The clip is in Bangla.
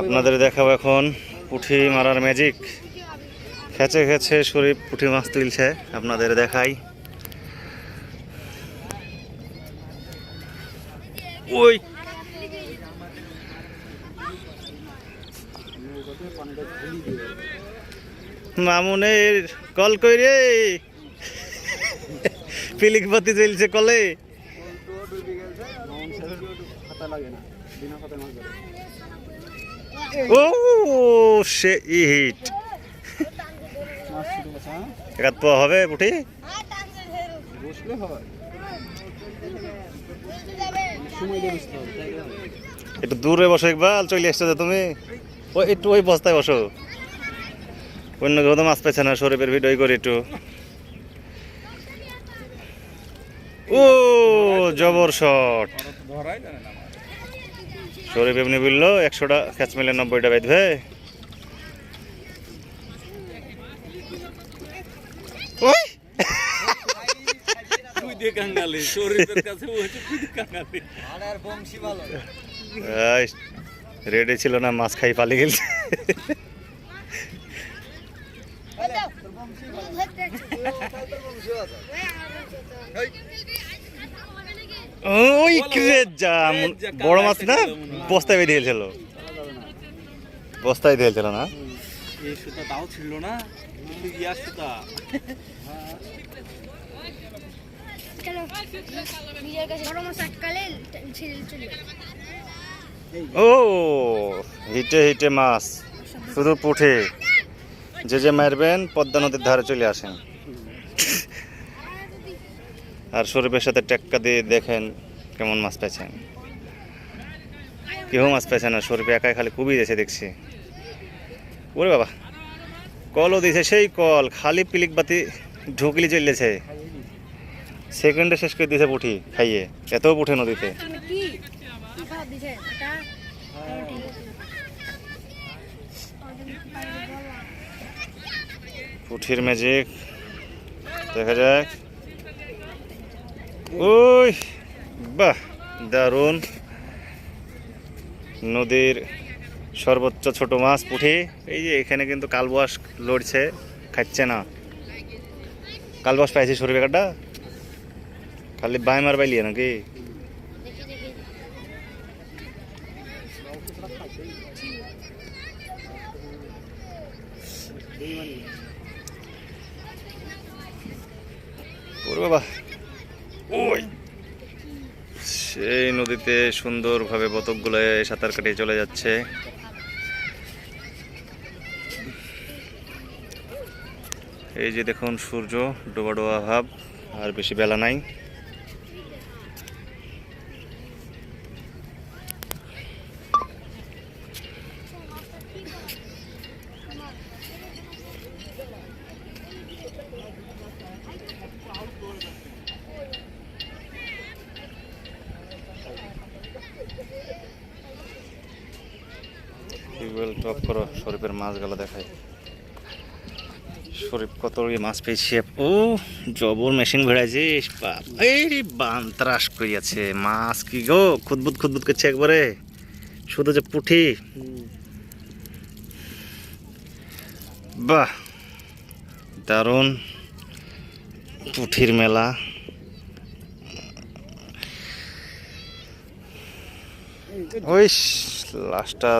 আপনাদের দেখাবো এখন পুঁঠি মারার ম্যাজিক খেচে খেচে শরীর পুঁঠি মাছ তুলছে, আপনাদের দেখাই। ওই! মামুনের কল কই রে? পিলিক বাতি চলছে কলে। ও সে হিট একাত পাওয়া হবে পুঠি। একটু দূরে বসো ইকবাল চলে আসছো তো তুমি। ওই একটু ওই বস্তায় বসো। অন্য কেউ তো মাছ পাইছে না, শরীফের ভিডিও করি একটু। ও জবর শট শরীফ এমনি বলল একশোটা ক্যাচ মিলে নব্বইটা বেঁধবে রেডি ছিল না মাছ খাই পালিয়ে গেছে ওই যা বড় মাছ না? বস্তায় বেঁধে গেছিল বস্তায় দিয়েছিল না? এই সুতা তাও ছিল না? ইয়ার সুতা? ও হিটে হিটে মাছ শুধু পুঠে। যে যে মারবেন পদ্মা নদীর ধারে চলে আসেন। আর শরীফের সাথে টেক্কা দিয়ে দেখেন কেমন মাছ পেয়েছেন। কেউ মাছ পেয়েছে না শরীফে একাই খালি খুবই দিয়েছে দেখছি। ওরে বাবা, কলও দিয়েছে, সেই কল, খালি পিলিক বাতি ঢুকলি চলেছে। সেকেন্ডে শেষ করে দিয়েছে পুঠি খাইয়ে এত পুঠে নদীতে। পুঠির ম্যাজিক দেখা যাক। ওই, বাহ, দারুণ। নদীর সর্বোচ্চ ছোট মাছ পুঠি। এই যে এখানে কিন্তু কালবাস লড়ছে, খাচ্ছে না। কালবাস পাইছি শরীর কাটা খালি বাই মার বাইলিয়ে নাকি? ওরে বাবা। ওই। সেই নদীতে সুন্দরভাবে বতকগুলো সাঁতার কাটিয়ে চলে যাচ্ছে। এই যে দেখুন সূর্য ডোবা ডোবা ভাব, আর বেশি বেলা নাই। টিউবওয়েল টপ করো, শরীফের মাছগুলো দেখায় শরীফ কত মাছ পেয়েছে। ও, জবর মেশিন ভেড়াইছিস বাপ। এই বান ত্রাস করিয়াছে মাছ কি গো, খুদবুদ খুদবুদ করছে একবারে। শুধু যে পুঠি। বাহ, দারুণ পুঠির মেলা। ওই লাস্টটা